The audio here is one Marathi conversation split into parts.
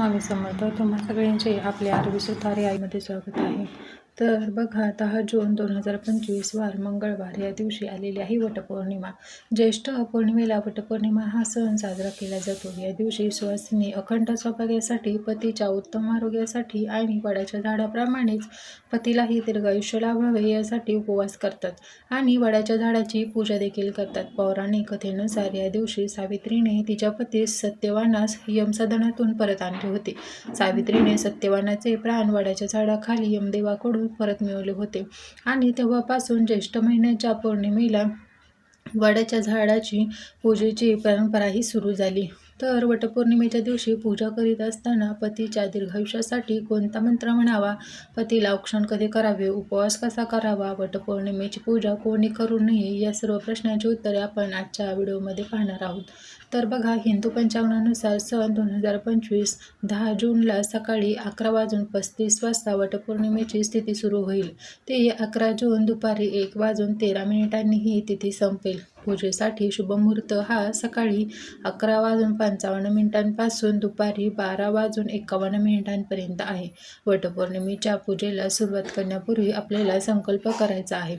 स्वामी समर्थ. तुम्हा सगळ्यांचे आपल्या आरोग्य सुधारे आईमध्ये स्वागत आहे. तर बघा दहा जून दोन हजार पंचवीस वार मंगळवार या दिवशी आलेली आहे वटपौर्णिमा. ज्येष्ठ पौर्णिमेला वटपौर्णिमा हा सण साजरा केला जातो. या दिवशी सुवासिनी अखंड सौभाग्यासाठी पतीच्या उत्तम आरोग्यासाठी आणि वडाच्या झाडाप्रमाणेच पतीलाही दीर्घायुष्य लाभावे यासाठी उपवास करतात आणि वडाच्या झाडाची पूजा देखील करतात. पौराणिक कथेनुसार या दिवशी सावित्रीने तिच्या पतीस सत्यवानास यमसदनातून परत आणले होते. सावित्रीने सत्यवानाचे प्राण वडाच्या झाडाखाली यमदेवाकडून परत मिळवले होते. आणि तेव्हापासून ज्येष्ठ महिन्याच्या पौर्णिमेला वडाच्या झाडाची पूजेची परंपराही सुरू झाली. तर वटपौर्णिमेच्या दिवशी पूजा करीत असताना पतीच्या दीर्घायुष्यासाठी कोणता मंत्र म्हणावा? पतीला औक्षण कधी करावे? उपवास कसा करावा? वटपौर्णिमेची पूजा कोणी करू नये? या सर्व प्रश्नांची उत्तरे आपण आजच्या व्हिडिओमध्ये पाहणार आहोत. तर बघा हिंदू पंचांगानुसार सन दोन हजार पंचवीस दहा जूनला सकाळी अकरा वाजून पस्तीस वाजता वटपौर्णिमेची स्थिती सुरू होईल. ते अकरा जून दुपारी एक वाजून तेरा मिनिटांनी ही तिथी संपेल. पूजेसाठी शुभमुहूर्त हा सकाळी अकरा वाजून पंचावन्न मिनिटांपासून दुपारी बारा वाजून एकावन्न मिनिटांपर्यंत आहे. वटपौर्णिमेच्या पूजेला सुरुवात करण्यापूर्वी आपल्याला संकल्प करायचा आहे.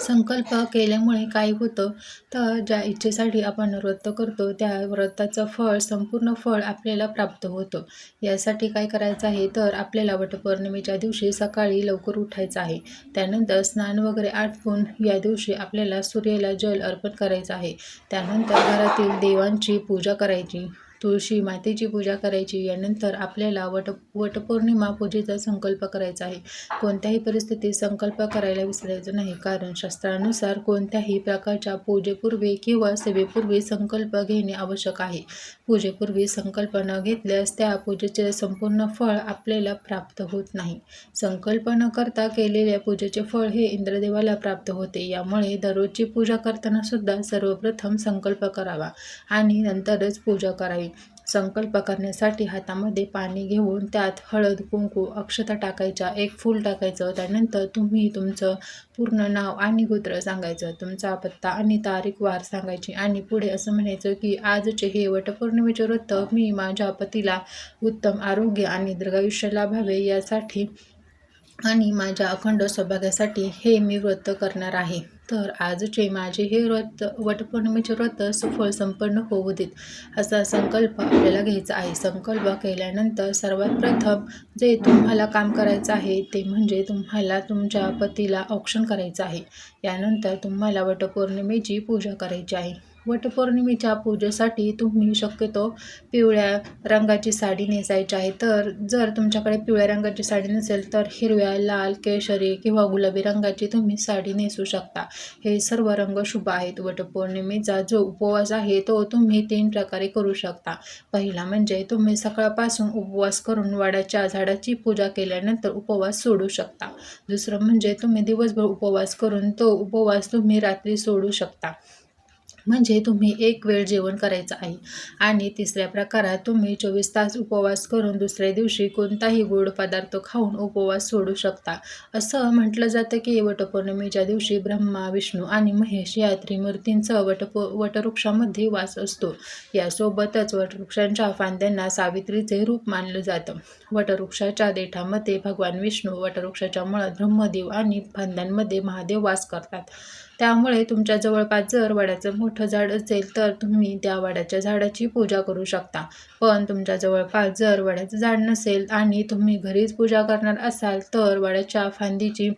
संकल्प केल्यामुळे काय होतं. तर ज्या इच्छेसाठी आपण व्रत करतो त्या व्रताचं फळ संपूर्ण फळ आपल्याला प्राप्त होतं. यासाठी काय करायचं आहे? तर आपल्याला वटपौर्णिमेच्या दिवशी सकाळी लवकर उठायचं आहे. त्यानंतर स्नान वगैरे आटपून या दिवशी आपल्याला सूर्याला जल अर्पण करायचं आहे. त्यानंतर घरातील देवांची पूजा करायची. तुळशी मातेची पूजा करायची यानंतर आपल्याला वट वटपौर्णिमा पूजेचा संकल्प करायचा आहे. कोणत्याही परिस्थितीत संकल्प करायला विसरायचं नाही. कारण शास्त्रानुसार कोणत्याही प्रकारच्या पूजेपूर्वी किंवा सेवेपूर्वी संकल्प घेणे आवश्यक आहे. पूजेपूर्वी संकल्प न घेतल्यास त्या पूजेचे संपूर्ण फळ आपल्याला प्राप्त होत नाही. संकल्प न करता केलेल्या पूजेचे फळ हे इंद्रदेवाला प्राप्त होते. यामुळे दररोजची पूजा करताना सुद्धा सर्वप्रथम संकल्प करावा आणि नंतरच पूजा करावी. संकल्प करण्यासाठी हातामध्ये पाणी घेऊन त्यात हळद कुंकू अक्षता टाकायच्या एक फूल टाकायचं त्यानंतर तुम्ही तुमचं पूर्ण नाव आणि गोत्र सांगायचं तुमचा पत्ता आणि तारीख वार सांगायची आणि पुढे असं म्हणायचं की आजचे हे वटपौर्णिमेचे व्रत मी माझ्या पतीला उत्तम आरोग्य आणि दीर्घायुष्य लाभावे यासाठी आणि माझ्या अखंड सौभाग्यासाठी हे मी व्रत करणार आहे. तर आजचे माझे हे व्रत वटपौर्णिमेचे व्रत सुफळ संपन्न होऊ देत असा संकल्प आपल्याला घ्यायचा आहे. संकल्प केल्यानंतर सर्वात प्रथम जे तुम्हाला काम करायचं आहे ते म्हणजे तुम्हाला तुमच्या पतीला औक्षण करायचं आहे. यानंतर तुम्हाला वटपौर्णिमेची पूजा करायची आहे. वटपौर्णिमेच्या पूजेसाठी तुम्ही शक्यतो पिवळ्या रंगाची साडी नेसायची आहे. तर जर तुमच्याकडे पिवळ्या रंगाची साडी नसेल तर हिरव्या लाल केशरी किंवा गुलाबी रंगाची तुम्ही साडी नेसू शकता. हे सर्व रंग शुभ आहेत. वटपौर्णिमेचा जो उपवास आहे तो तुम्ही तीन प्रकारे करू शकता. पहिला म्हणजे तुम्ही सकाळपासून उपवास करून वाड्याच्या झाडाची पूजा केल्यानंतर उपवास सोडू शकता. दुसरं म्हणजे तुम्ही दिवसभर उपवास करून तो उपवास तुम्ही रात्री सोडू शकता. म्हणजे तुम्ही एक वेळ जेवण करायचं आहे. आणि तिसऱ्या प्रकारात तुम्ही चोवीस तास उपवास करून दुसऱ्या दिवशी कोणताही गोड पदार्थ खाऊन उपवास सोडू शकता. असं म्हटलं जातं की वटपौर्णिमेच्या दिवशी ब्रह्मा विष्णू आणि महेश या त्रिमूर्तींचं वटप वटवृक्षामध्ये वास असतो. यासोबतच वटवृक्षांच्या फांद्यांना सावित्रीचे रूप मानलं जातं. वटवृक्षाच्या देठामध्ये भगवान विष्णू वटवृक्षाच्या मुळात ब्रह्मदेव आणि फांद्यांमध्ये महादेव वास करतात. त्यामुळे तुमच्या जवळपास जर वडाचं मोठं झाड असेल तर तुम्ही त्या वडाच्या झाडाची पूजा करू शकता. पण तुमच्या जवळपास जर वडाचं झाड नसेल आणि तुम्ही घरीच पूजा करणार असाल तर वडाच्या फांदीची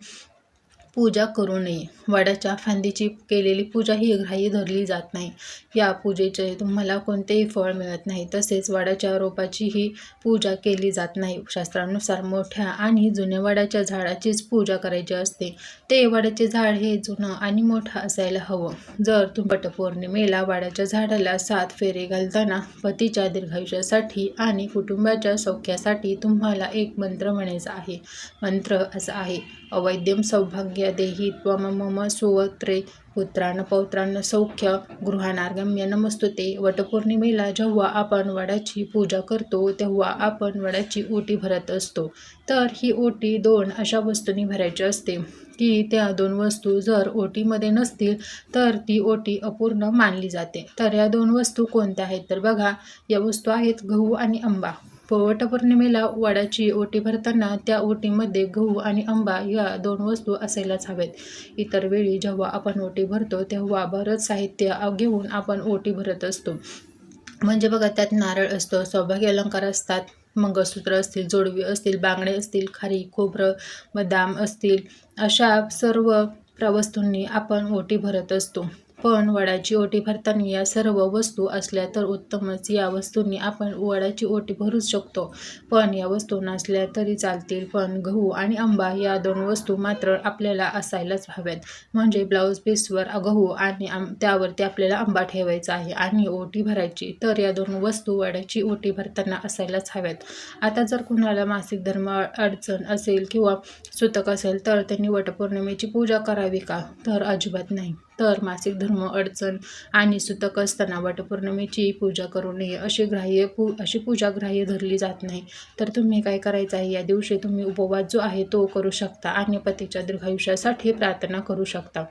पूजा करू नये. वडाच्या फांदीची केलेली पूजा ही ग्राह्य धरली जात नाही. या पूजेचे तुम्हाला कोणतेही फळ मिळत नाही. तसेच वडाच्या रोपाचीही पूजा केली जात नाही. शास्त्रानुसार मोठ्या आणि जुन्या वडाच्या झाडाचीच पूजा करायची असते. ते वडाचे झाड हे जुनं आणि मोठं असायला हवं. जर तुम्ही पटपौर्णिमेला वडाच्या झाडाला सात फेरे घालताना पतीच्या दीर्घायुष्यासाठी आणि कुटुंबाच्या सौख्यासाठी तुम्हाला एक मंत्र म्हणायचा आहे. मंत्र असा आहे. अवैद्यम सौभाग्य देही त्वम मम सुवत्रे पुत्रान पौत्रान सौख्य गृहानार्गम्य नमस्तुते. वटपौर्णिमेला जेव्हा आपण वडाची पूजा करतो तेव्हा आपण वडाची ओटी भरत असतो. तर ही ओटी दोन अशा वस्तूंनी भरायची असते की त्या दोन वस्तू जर ओटीमध्ये नसतील तर ती ओटी अपूर्ण मानली जाते. तर या दोन वस्तू कोणत्या आहेत? तर बघा या वस्तू आहेत गहू आणि आंबा. पोवट पौर्णिमेला वडाची ओटी भरताना त्या ओटीमध्ये गहू आणि आंबा या दोन वस्तू असायलाच हवेत इतर वेळी जेव्हा आपण ओटी भरतो तेव्हा बरंच साहित्य घेऊन आपण ओटी भरत असतो. म्हणजे बघा त्यात नारळ असतो सौभाग्य अलंकार असतात मंगळसूत्र असतील जोडवी असतील बांगडे असतील खारी खोबरं बदाम असतील अशा सर्व प्रवस्तूंनी आपण ओटी भरत असतो. पण वडाची ओटी भरताना या सर्व वस्तू असल्या तर उत्तमच. या वस्तूंनी आपण वडाची ओटी भरूच शकतो. पण या वस्तू नसल्या तरी चालतील. पण गहू आणि आंबा या दोन वस्तू मात्र आपल्याला असायलाच हव्यात. म्हणजे ब्लाऊज पीसवर गहू आणि त्यावरती आपल्याला आंबा ठेवायचा आहे आणि ओटी भरायची तर या दोन वस्तू वड्याची ओटी भरताना असायलाच हव्यात. आता जर कुणाला मासिक धर्म अडचण असेल किंवा सुतक असेल तर त्यांनी वटपौर्णिमेची पूजा करावी का? तर अजिबात नाही. तर मासिक धर्म अडचण आणि सुतक असताना वटपौर्णिमेची पूजा करू नये अशी ग्राह्य पू अशी पूजा ग्राह्य धरली जात नाही. तर तुम्ही काय करायचं आहे? या दिवशी तुम्ही उपवास जो आहे तो करू शकता आणि पतीच्या दीर्घायुष्यासाठी प्रार्थना करू शकता.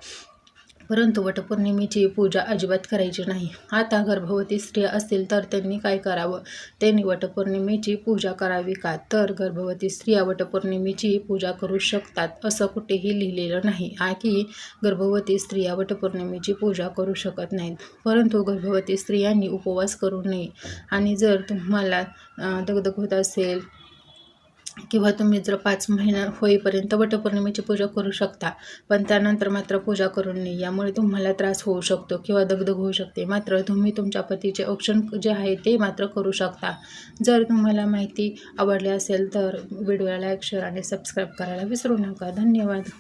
परंतु वटपौर्णिमेची पूजा अजिबात करायची नाही. आता गर्भवती स्त्रिया असतील तर त्यांनी काय करावं? त्यांनी वटपौर्णिमेची पूजा करावी का? तर गर्भवती स्त्रिया वटपौर्णिमेची पूजा करू शकतात असं कुठेही लिहिलेलं नाही. आ की गर्भवती स्त्रिया वटपौर्णिमेची पूजा करू शकत नाहीत. परंतु गर्भवती स्त्रियांनी उपवास करू नये. आणि जर तुम्हाला दगदग होत असेल किंवा तुम्ही जर पाच महिना होईपर्यंत वटपौर्णिमेची पूजा करू शकता पण त्यानंतर मात्र पूजा करू नये. यामुळे तुम्हाला त्रास होऊ शकतो किंवा दगदग होऊ शकते. मात्र तुम्ही तुमच्या पतीचे औक्षण जे आहे ते मात्र करू शकता. जर तुम्हाला माहिती आवडली असेल तर व्हिडिओला लाईक शेअर आणि सबस्क्राईब करायला विसरू नका. धन्यवाद.